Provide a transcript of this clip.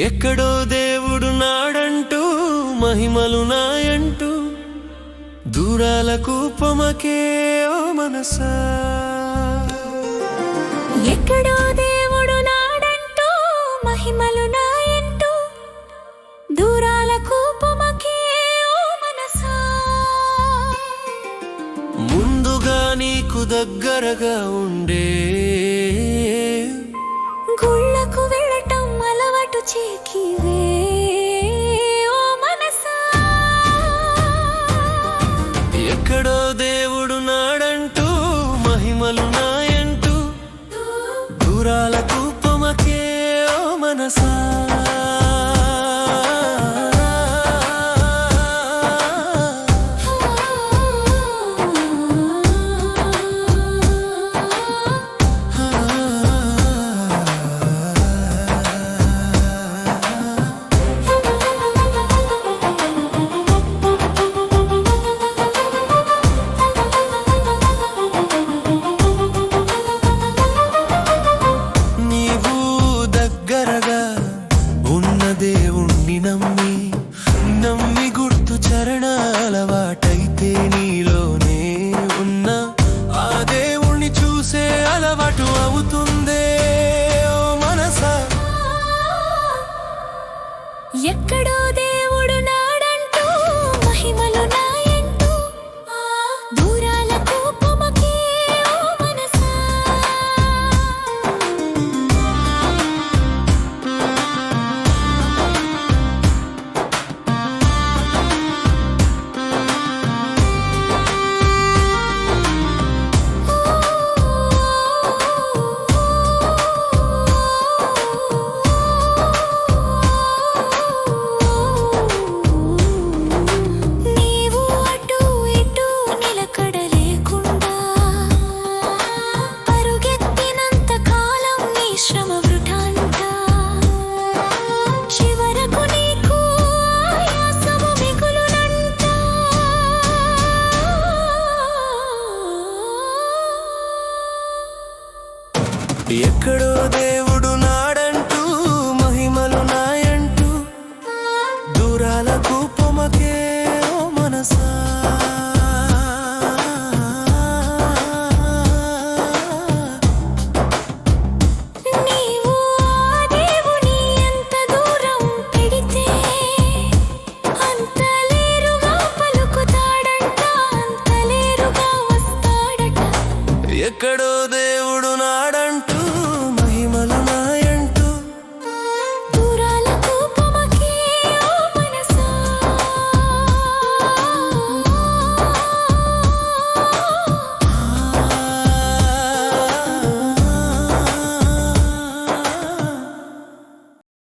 ఎక్కడో దేవుడు నాడంటూ మహిమలు నాయంటూ దూరాలకు పొమకే ఓ మనసా. ఎక్కడో నీకు దగ్గరగా ఉండే. గుళ్ళకు వెళ్ళటం అలవాటు చేకి ఎక్కడో దేవుడు ఎక్కడో ఎక్కడో దేవ